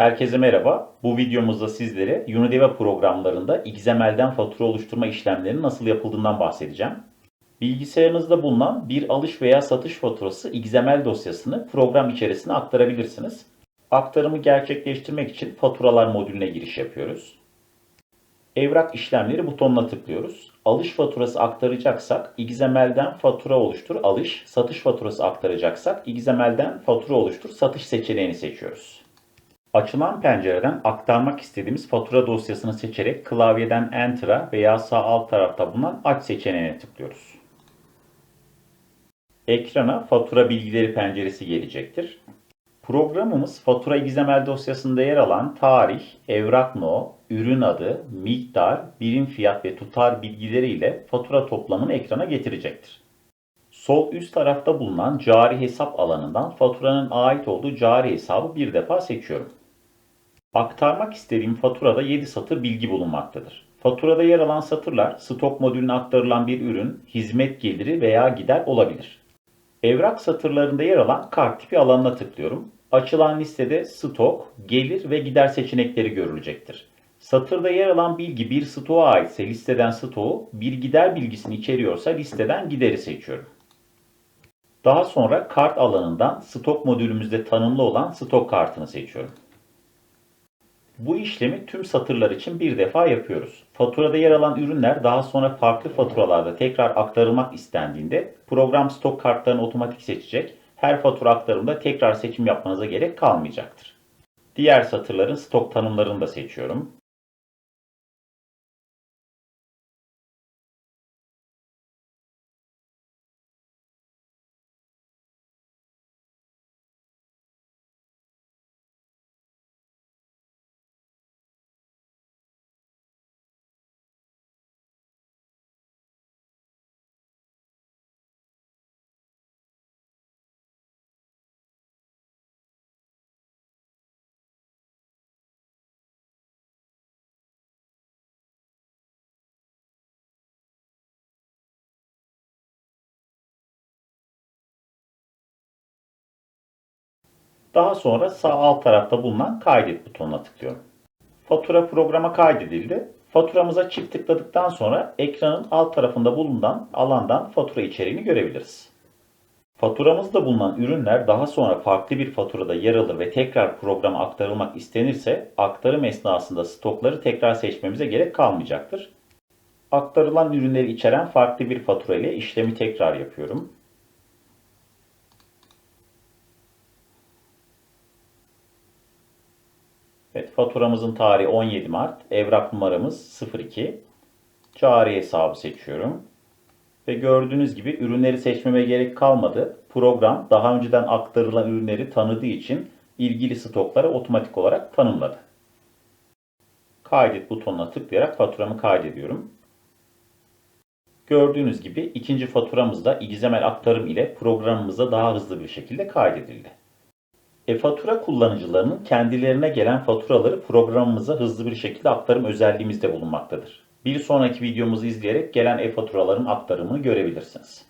Herkese merhaba. Bu videomuzda sizlere Unideva programlarında XML'den fatura oluşturma işlemlerinin nasıl yapıldığından bahsedeceğim. Bilgisayarınızda bulunan bir alış veya satış faturası XML dosyasını program içerisine aktarabilirsiniz. Aktarımı gerçekleştirmek için faturalar modülüne giriş yapıyoruz. Evrak işlemleri butonuna tıklıyoruz. Alış faturası aktaracaksak XML'den fatura oluştur alış, satış faturası aktaracaksak XML'den fatura oluştur satış seçeneğini seçiyoruz. Açılan pencereden aktarmak istediğimiz fatura dosyasını seçerek klavyeden Enter'a veya sağ alt tarafta bulunan Aç seçeneğine tıklıyoruz. Ekrana fatura bilgileri penceresi gelecektir. Programımız fatura XML dosyasında yer alan tarih, evrak no, ürün adı, miktar, birim fiyat ve tutar bilgileriyle fatura toplamını ekrana getirecektir. Sol üst tarafta bulunan cari hesap alanından faturanın ait olduğu cari hesabı bir defa seçiyorum. Aktarmak istediğim faturada 7 satır bilgi bulunmaktadır. Faturada yer alan satırlar stok modülüne aktarılan bir ürün, hizmet geliri veya gider olabilir. Evrak satırlarında yer alan kart tipi alanına tıklıyorum. Açılan listede stok, gelir ve gider seçenekleri görülecektir. Satırda yer alan bilgi bir stoğa aitse listeden stoğu, bir gider bilgisini içeriyorsa listeden gideri seçiyorum. Daha sonra kart alanından stok modülümüzde tanımlı olan stok kartını seçiyorum. Bu işlemi tüm satırlar için bir defa yapıyoruz. Faturada yer alan ürünler daha sonra farklı faturalarda tekrar aktarılmak istendiğinde program stok kartlarını otomatik seçecek. Her fatura aktarımda tekrar seçim yapmanıza gerek kalmayacaktır. Diğer satırların stok tanımlarını da seçiyorum. Daha sonra sağ alt tarafta bulunan kaydet butonuna tıklıyorum. Fatura programa kaydedildi. Faturamıza çift tıkladıktan sonra ekranın alt tarafında bulunan alandan fatura içeriğini görebiliriz. Faturamızda bulunan ürünler daha sonra farklı bir faturada yer alır ve tekrar programa aktarılmak istenirse aktarım esnasında stokları tekrar seçmemize gerek kalmayacaktır. Aktarılan ürünleri içeren farklı bir fatura ile işlemi tekrar yapıyorum. Evet, faturamızın tarihi 17 Mart. Evrak numaramız 02. Cari hesabı seçiyorum. Ve gördüğünüz gibi ürünleri seçmeme gerek kalmadı. Program daha önceden aktarılan ürünleri tanıdığı için ilgili stokları otomatik olarak tanımladı. Kaydet butonuna tıklayarak faturamı kaydediyorum. Gördüğünüz gibi ikinci faturamız da aktarım ile programımıza daha hızlı bir şekilde kaydedildi. E-fatura kullanıcılarının kendilerine gelen faturaları programımıza hızlı bir şekilde aktarım özelliğimiz de bulunmaktadır. Bir sonraki videomuzu izleyerek gelen e-faturaların aktarımını görebilirsiniz.